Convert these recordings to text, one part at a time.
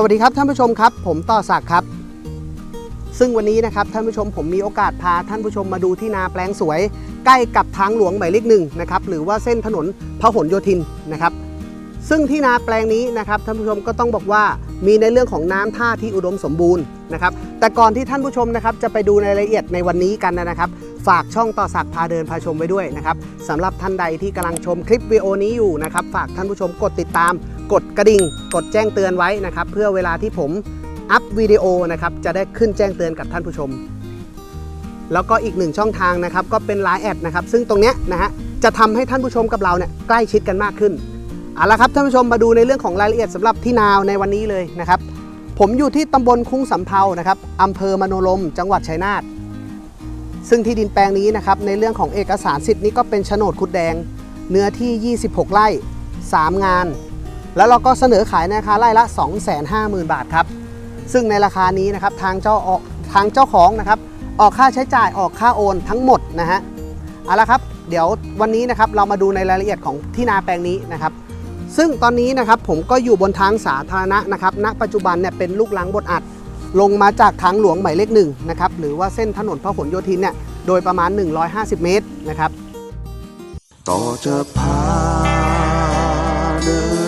สวัสดีครับท่านผู้ชมครับ ผมต่อศักดิ์ครับ ซึ่งวันนี้นะครับท่านผู้ชมผมมีโอกาสพาท่านผู้ชมมาดูที่นาแปลงสวย ใกล้กับทางหลวงหมายเลขหนึ่งนะครับหรือว่าเส้นถนนพหลโยธินนะครับ ซึ่งที่นาแปลงนี้นะครับท่านผู้ชมก็ต้องบอกว่ามีในเรื่องของน้ำท่าที่อุดมสมบูรณ์นะครับ แต่ก่อนที่ท่านผู้ชมนะครับจะไปดูในรายละเอียดในวันนี้กันนะครับฝากช่องต่อสักดิ์พาเดินพาชมไว้ด้วยนะครับสำหรับท่านใดที่กำลังชมคลิปวิดีโอนี้อยู่นะครับ ฝากท่านผู้ชมกดติดตาม กดกระดิ่ง กดแจ้งเตือนไว้นะครับ เพื่อเวลาที่ผมอัพวิดีโอนะครับจะได้ขึ้นแจ้งเตือนกับท่านผู้ชม แล้วก็อีกหนึ่งช่องทางนะครับก็เป็น Line แอดนะครับซึ่งตรงเนี้ยนะฮะจะทำให้ท่านผู้ชมกับเราเนี่ยใกล้ชิดกันมากขึ้นเอาละครับท่านผู้ชมมาดูในเรื่องของรายละเอียดสำหรับที่นาวในวันนี้เลยนะครับผมอยู่ที่ตำบลคุ้งสำเภานะครับอำเภอมโนรม จังหวัดชัยนาทซึ่งที่ดินแปลงนี้นะครับในเรื่องของเอกสารสิทธิ์นี้ก็เป็นโฉนดคุดแดง เนื้อที่ 26 ไร่ 3 งาน แล้วเราก็เสนอขายในราคาไร่ละ 250,000 บาทครับ ซึ่งในราคานี้นะครับทางเจ้าออกทางเจ้าของนะครับออกค่าใช้จ่ายออกค่าโอนทั้งหมดนะฮะเอาละครับ เดี๋ยววันนี้นะครับเรามาดูในรายละเอียดของที่นาแปลงนี้นะครับ ซึ่งตอนนี้นะครับผมก็อยู่บนทางสาธารณะนะครับณปัจจุบันเนี่ยเป็นลูกลังบดอัด ลงมาจากทางหลวงหมายเลขหนึ่งนะครับหรือว่าเส้นถนนพหลโยธินเนี่ยโดยประมาณ 150 เมตรนะครับ ต่อจะพาเดิน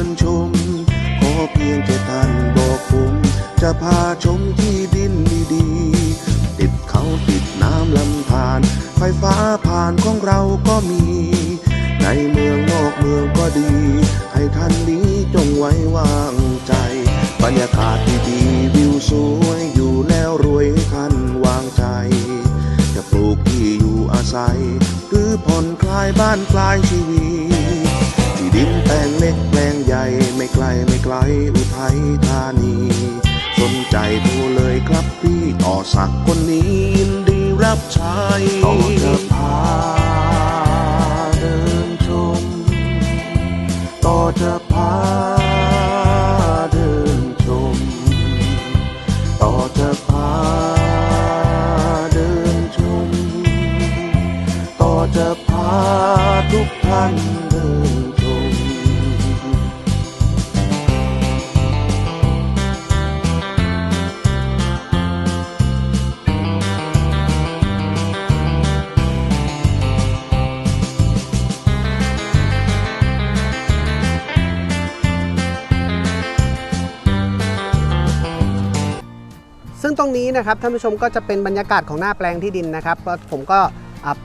น ไฟฟ้าผ่านของเราก็มี ในเมืองนอกเมืองก็ดี ให้ท่านนี้จงไว้วางใจ บรรยากาศดีๆวิวสวยอยู่แล้วรวยให้ท่านวางใจ จะปลูกที่อยู่อาศัย หรือผ่อนคลายบ้านคลายชีวิตที่ดินแปลงเล็กแปลงใหญ่ไม่ไกลไม่ไกลอุทัยธานี สนใจโทรเลยครับพี่ต่อสักคนนี้ ยิน งตรงนี้นะครับท่านผู้ชมก็จะเป็นบรรยากาศของหน้าแปลงที่ดินนะครับผมก็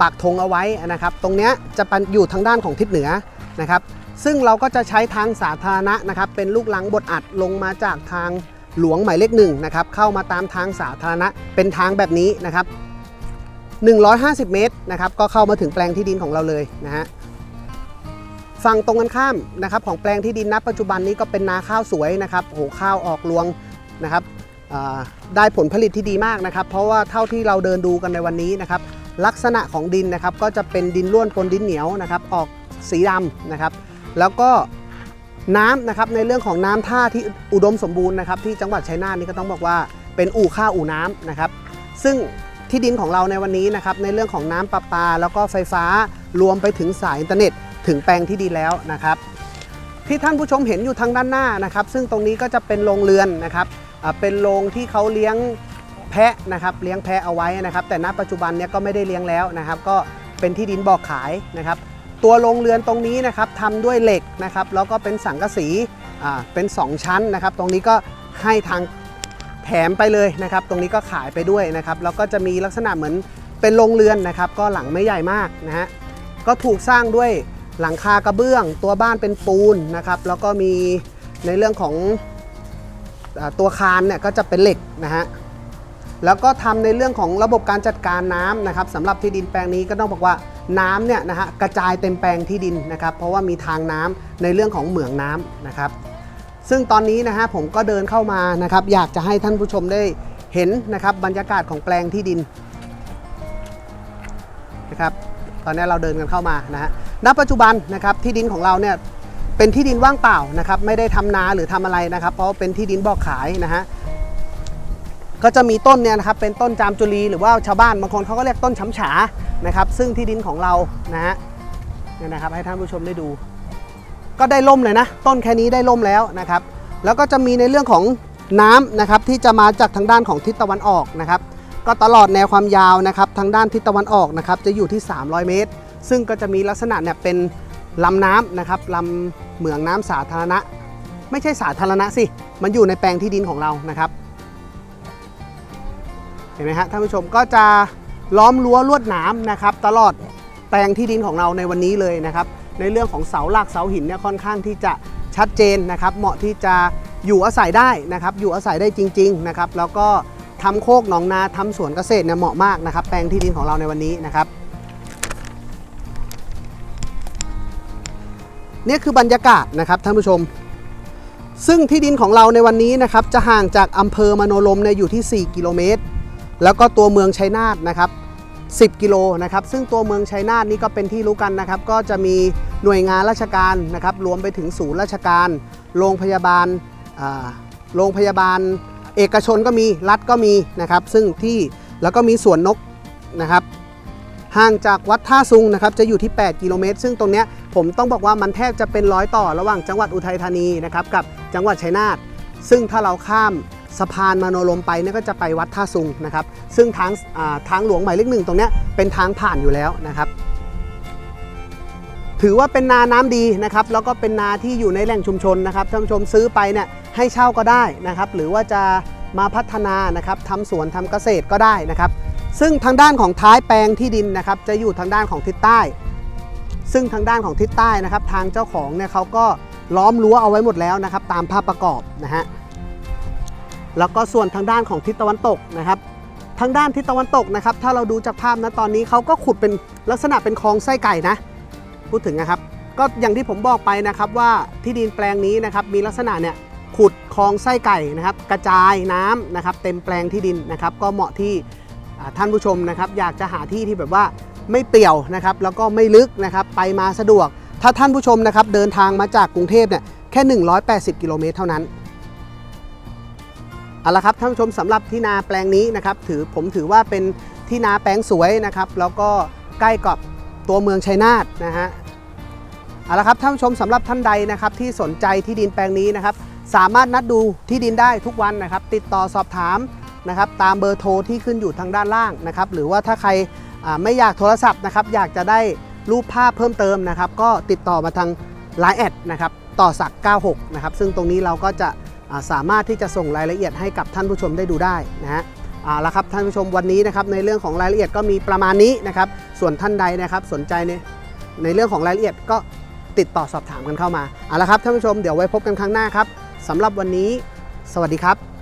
ปักธงเอาไว้นะครับ ตรงนี้จะอยู่ทางด้านของทิศเหนือนะครับ ซึ่งเราก็จะใช้ทางสาธารณะนะครับ เป็นลูกลังบดอัดลงมาจากทางหลวงหมายเลขหนึ่งนะครับ เข้ามาตามทางสาธารณะเป็นทางแบบนี้นะครับ 150 เมตรนะครับ ก็เข้ามาถึงแปลงที่ดินของเราเลยนะฮะฝั่งตรงกันข้ามนะครับ ของแปลงที่ดินณปัจจุบันนี้ก็เป็นนาข้าวสวยนะครับโหข้าวออกรวงนะครับ ได้ผลผลิตที่ดีมากนะครับ เพราะว่าเท่าที่เราเดินดูกันในวันนี้นะครับ ลักษณะของดินนะครับก็จะเป็นดินร่วนปนดินเหนียวนะครับ ออกสีดำนะครับ แล้วก็น้ำนะครับในเรื่องของน้ำท่าที่อุดมสมบูรณ์นะครับ ที่จังหวัดชัยนาทนี่ก็ต้องบอกว่าเป็นอู่ข้าวอู่น้ำนะครับ ซึ่งที่ดินของเราในวันนี้นะครับ ในเรื่องของน้ำประปา แล้วก็ไฟฟ้ารวมไปถึงสายอินเทอร์เน็ต ถึงแปลงที่ดินแล้วนะครับ ที่ท่านผู้ชมเห็นอยู่ทางด้านหน้านะครับ ซึ่งตรงนี้ก็จะเป็นโรงเรือนนะครับ เป็นโรงที่เขาเลี้ยงแพะนะครับเลี้ยงแพะเอาไว้นะครับ แต่ณปัจจุบันเนี้ยก็ไม่ได้เลี้ยงแล้วนะครับ ก็เป็นที่ดินบอกขายนะครับ ตัวโรงเรือนตรงนี้นะครับทำด้วยเหล็กนะครับแล้วก็เป็นสังกะสีอ่าเป็น 2 ชั้นนะครับ ตรงนี้ก็ให้ทางแถมไปเลยนะครับ ตรงนี้ก็ขายไปด้วยนะครับแล้วก็จะมีลักษณะเหมือนเป็นโรงเรือนนะครับ ก็หลังไม่ใหญ่มากนะฮะก็ถูกสร้างด้วยหลังคากระเบื้อง ตัวบ้านเป็นปูนนะครับ แล้วก็มีในเรื่องของ ตัวคานเนี่ยก็จะเป็นเหล็กนะฮะแล้วก็ทำในเรื่องของระบบการจัดการน้ำนะครับสำหรับที่ดินแปลงนี้ก็ต้องบอกว่าน้ำเนี่ยนะฮะกระจายเต็มแปลงที่ดินนะครับ เพราะว่ามีทางน้ำในเรื่องของเหมืองน้ำนะครับ ซึ่งตอนนี้นะฮะผมก็เดินเข้ามานะครับ อยากจะให้ท่านผู้ชมได้เห็นนะครับบรรยากาศของแปลงที่ดินนะครับ ตอนนี้เราเดินกันเข้ามานะฮะณปัจจุบันนะครับที่ดินของเราเนี่ย เป็นที่ดินว่างเปล่านะครับ ไม่ได้ทำนาหรือทำอะไรนะครับ เพราะว่าเป็นที่ดินบอกขายนะฮะก็จะมีต้นเนี่ยนะครับเป็นต้นจามจุลีหรือว่าชาวบ้านบางคนเขาก็เรียกต้นช้ำฉานะครับ ซึ่งที่ดินของเรานะฮะเนี่ยนะครับ ให้ท่านผู้ชมได้ดู ก็ได้ล่มเลยนะ ต้นแค่นี้ได้ล่มแล้วนะครับ แล้วก็จะมีในเรื่องของน้ำนะครับที่จะมาจากทางด้านของทิศตะวันออกนะครับ ก็ตลอดแนวความยาวนะครับ ทางด้านทิศตะวันออกนะครับ จะอยู่ที่ 300 เมตร ซึ่งก็จะมีลักษณะเนี่ยเป็น ลำน้ำนะครับลำเหมืองน้ำสาธารณะ ไม่ใช่สาธารณะสิ มันอยู่ในแปลงที่ดินของเรานะครับ เห็นไหมฮะท่านผู้ชมก็จะล้อมรั้วลวดหนามนะครับ ตลอดแปลงที่ดินของเราในวันนี้เลยนะครับ ในเรื่องของเสาหลักเสาหินเนี่ยค่อนข้างที่จะชัดเจนนะครับ เหมาะที่จะอยู่อาศัยได้นะครับ อยู่อาศัยได้จริง ๆนะครับ แล้วก็ทำโคกหนองนาทำสวนเกษตรเนี่ยเหมาะมากนะครับ แปลงที่ดินของเราในวันนี้นะครับ นี่คือบรรยากาศนะครับท่านผู้ชม ซึ่งที่ดินของเราในวันนี้นะครับจะห่างจากอำเภอมโนรมเนี่ยอยู่ที่ 4 กิโลเมตร แล้วก็ตัวเมืองชัยนาทนะครับ10 กิโลนะครับซึ่งตัวเมืองชัยนาทนี่ก็เป็นที่รู้กันนะครับ ก็จะมีหน่วยงานราชการนะครับ รวมไปถึงศูนย์ราชการ โรงพยาบาลโรงพยาบาล เอกชนก็มีรัฐก็มีนะครับ ซึ่งที่แล้วก็มีสวนนกนะครับ ห่างจากวัดท่าซุงนะครับจะอยู่ที่ 8 กิโลเมตร ซึ่งตรงเนี้ยผมต้องบอกว่ามันแทบจะเป็นร้อยต่อระหว่างจังหวัดอุทัยธานีนะครับกับจังหวัดชัยนาทซึ่งถ้าเราข้ามสะพานมโนรมไปเนี่ยก็จะไปวัดท่าซุงนะครับซึ่งทางทางหลวงหมายเลขหนึ่งตรงเนี้ยเป็นทางผ่านอยู่แล้วนะครับถือว่าเป็นนาน้ำดีนะครับแล้วก็เป็นนาที่อยู่ในแหล่งชุมชนนะครับท่านผู้ชมซื้อไปเนี่ยให้เช่าก็ได้นะครับหรือว่าจะมาพัฒนานะครับทำสวนทำเกษตรก็ได้นะครับ ซึ่งทางด้านของท้ายแปลงที่ดินนะครับจะอยู่ทางด้านของทิศใต้ ซึ่งทางด้านของทิศใต้นะครับ ทางเจ้าของเนี่ยเขาก็ล้อมรั้วเอาไว้หมดแล้วนะครับ ตามภาพประกอบนะฮะแล้วก็ส่วนทางด้านของทิศตะวันตกนะครับ ทางด้านทิศตะวันตกนะครับ ถ้าเราดูจากภาพนะตอนนี้เขาก็ขุดเป็นลักษณะเป็นคลองไส้ไก่นะ พูดถึงนะครับ ก็อย่างที่ผมบอกไปนะครับว่าที่ดินแปลงนี้นะครับมีลักษณะเนี่ยขุดคลองไส้ไก่นะครับ กระจายน้ำนะครับ เต็มแปลงที่ดินนะครับ ก็เหมาะที่ ท่านผู้ชมนะครับอยากจะหาที่ที่แบบว่าไม่เปี่ยวนะครับแล้วก็ไม่ลึกนะครับไปมาสะดวก ถ้าท่านผู้ชมนะครับเดินทางมาจากกรุงเทพเนี่ยแค่ 180 กิโลเมตรเท่านั้นเอาละครับท่านผู้ชมสำหรับที่นาแปลงนี้นะครับถือผมถือว่าเป็นที่นาแปลงสวยนะครับแล้วก็ใกล้กับตัวเมืองชัยนาทนะฮะเอาละครับท่านผู้ชมสำหรับท่านใดนะครับที่สนใจที่ดินแปลงนี้นะครับสามารถนัดดูที่ดินได้ทุกวันนะครับ ติดต่อสอบถาม นะครับตามเบอร์โทรที่ขึ้นอยู่ทางด้านล่างนะครับหรือว่าถ้าใครไม่อยากโทรศัพท์นะครับอยากจะได้รูปภาพเพิ่มเติมนะครับก็ติดต่อมาทาง Line แอดนะครับต่อสัก 96 นะครับซึ่งตรงนี้เราก็จะสามารถที่จะส่งรายละเอียดให้กับท่านผู้ชมได้ดูได้นะฮะเอาละครับท่านผู้ชมวันนี้นะครับในเรื่องของรายละเอียดก็มีประมาณนี้นะครับส่วนท่านใดนะครับสนใจในในเรื่องของรายละเอียดก็ติดต่อสอบถามกันเข้ามาเอาละครับท่านผู้ชมเดี๋ยวไว้พบกันครั้งหน้าครับสำหรับวันนี้ สวัสดีครับ